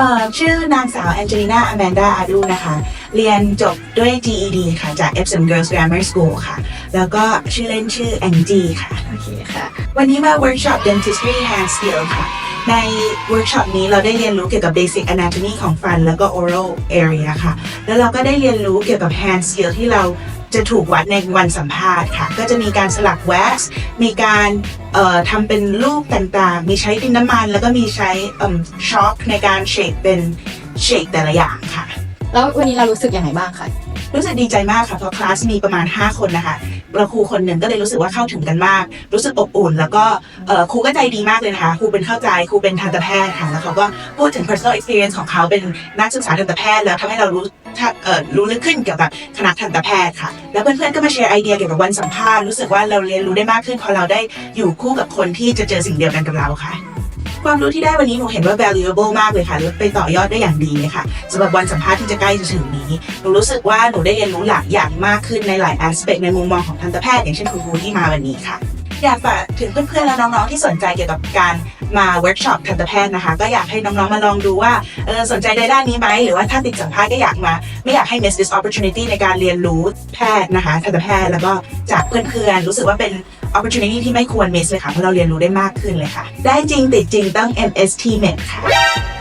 เอ่อชื่อนางสาวแองเจลิน่าอแมนดาอาดูนะคะ เรียนจบด้วย GED ค่ะ จาก Epsom Girls Grammar School ค่ะ แล้วก็ชื่อเล่นชื่อแองจีค่ะ โอเคค่ะ วันนี้มาเวิร์กช็อป dentistry hand skill ค่ะ ในเวิร์กช็อปนี้เราได้เรียนรู้เกี่ยวกับ basic anatomy ของฟัน แล้วก็ oral area ค่ะ แล้วเราก็ได้เรียนรู้เกี่ยวกับ hand skill ที่เรา จะถูกวัดในวันสัมภาษณ์ค่ะ ก็จะมีการสลักแว็กซ์มีการเอ่อทำเป็นรูปต่างๆ มีใช้ดินน้ำมัน แล้วก็มีใช้เอ่อช็อคในการเชคเป็นเชคแต่ละอย่างค่ะ แล้ววันนี้เรารู้สึกยังไงบ้างคะรู้สึกดีใจมากค่ะเพราะคลาสมีประมาณ 5 คนนะคะเรา ครูคนหนึ่งก็เลยรู้สึกว่าเข้าถึงกันมาก รู้สึกอบอุ่น แล้วก็ครูก็ใจดีมากเลยนะคะครูเป็นเข้าใจครูเป็นทันตแพทย์ค่ะแล้วเขาก็พูดถึง personal experience ของเขาเป็นนักศึกษาทันตแพทย์ แล้วทำให้เรารู้ถ้ารู้ลึกขึ้นเกี่ยวกับคณะทันตแพทย์ค่ะ แล้วเพื่อนๆก็มาแชร์ไอเดียเกี่ยวกับวันสัมภาษณ์รู้สึกว่าเราเรียนรู้ได้มากขึ้นพอเราได้อยู่คู่กับคนที่จะเจอสิ่งเดียวกันกับเราค่ะ ความรู้ที่ได้วันนี้หนูเห็นว่า valuable มากเลยค่ะแล้วไปต่อยอดได้อย่างดีเลยค่ะสำหรับวันสัมภาษณ์ที่จะใกล้จะถึงนี้หนูรู้สึกว่าหนูได้เรียนรู้หลายอย่างมากขึ้นในหลาย aspect ในมุมมองของทันตแพทย์อย่างเช่นคุณครูที่มาวันนี้ค่ะ อยากฝากถึงเพื่อนๆและน้องๆที่สนใจเกี่ยวกับการมาเวิร์กช็อปทันตแพทย์นะคะ ก็อยากให้น้องๆมาลองดูว่าเออสนใจในด้านนี้ไหมหรือว่าถ้าติดสัมภาษณ์ก็อยากมา ไม่อยากให้ miss this opportunity ในการเรียนรู้แพทย์นะคะทันตแพทย์แล้วก็จากเพื่อนๆรู้สึกว่าเป็น opportunity ที่ไม่ควร miss เลยค่ะเพราะเราเรียนรู้ได้มากขึ้นเลยค่ะ ได้จริงติดจริงต้อง MST Med ค่ะ